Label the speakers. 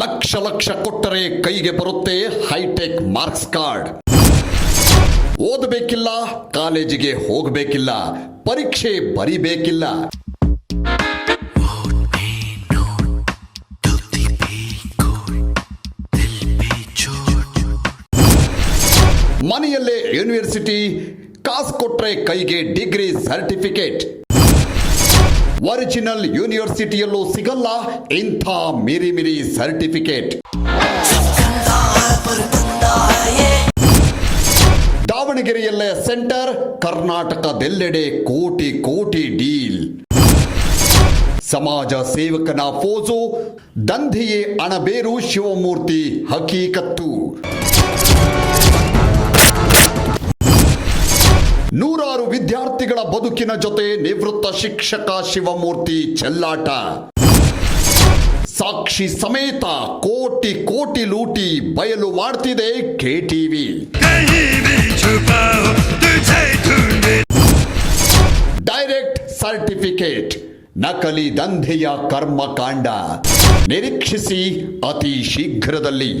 Speaker 1: ಲಕ್ಷ ಲಕ್ಷ ಕೊಟ್ಟರೆ ಕೈಗೆ ಬರುತ್ತೆ ಹೈಟೆಕ್ ಮಾರ್ಕ್ಸ್ ಕಾರ್ಡ್. ಓದಬೇಕಿಲ್ಲ, ಕಾಲೇಜಿಗೆ ಹೋಗಬೇಕಿಲ್ಲ, ಪರೀಕ್ಷೆ ಬರಿಬೇಕಿಲ್ಲ. ಮನೆಯಲ್ಲೇ ಯೂನಿವರ್ಸಿಟಿ, ಕಾಸು ಕೊಟ್ಟರೆ ಕೈಗೆ ಡಿಗ್ರಿ ಸರ್ಟಿಫಿಕೇಟ್. ಒರಿಜಿನಲ್ ಯೂನಿವರ್ಸಿಟಿಯಲ್ಲೂ ಸಿಗಲ್ಲ. ಇಂಥ ಮಿರಿ ಮಿರಿ ಸರ್ಟಿಫಿಕೇಟ್ ದಾವಣಗೆರೆಯಲ್ಲೇ ಸೆಂಟರ್ ಕರ್ನಾಟಕದೆಲ್ಲೆಡೆ ಕೋಟಿ ಕೋಟಿ ಡೀಲ್. ಸಮಾಜ ಸೇವಕನ ಫೋಜು ದಂಧೆಯೇ ಅಣಬೇರು ಶಿವಮೂರ್ತಿ ಹಕೀಕತ್ತು. ನೂರಾರು ವಿದ್ಯಾರ್ಥಿಗಳ ಬದುಕಿನ ಜೊತೆ ನಿವೃತ್ತ ಶಿಕ್ಷಕ ಶಿವಮೂರ್ತಿ ಚೆಲ್ಲಾಟ. ಸಾಕ್ಷಿ ಸಮೇತ ಕೋಟಿ ಕೋಟಿ ಲೂಟಿ ಬಯಲು ಮಾಡ್ತಿದೆ ಕೆಟಿವಿ. ಡೈರೆಕ್ಟ್ ಸರ್ಟಿಫಿಕೇಟ್, ನಕಲಿ ದಂಧೆಯ ಕರ್ಮಕಾಂಡ. ನಿರೀಕ್ಷಿಸಿ ಅತಿ ಶೀಘ್ರದಲ್ಲಿ.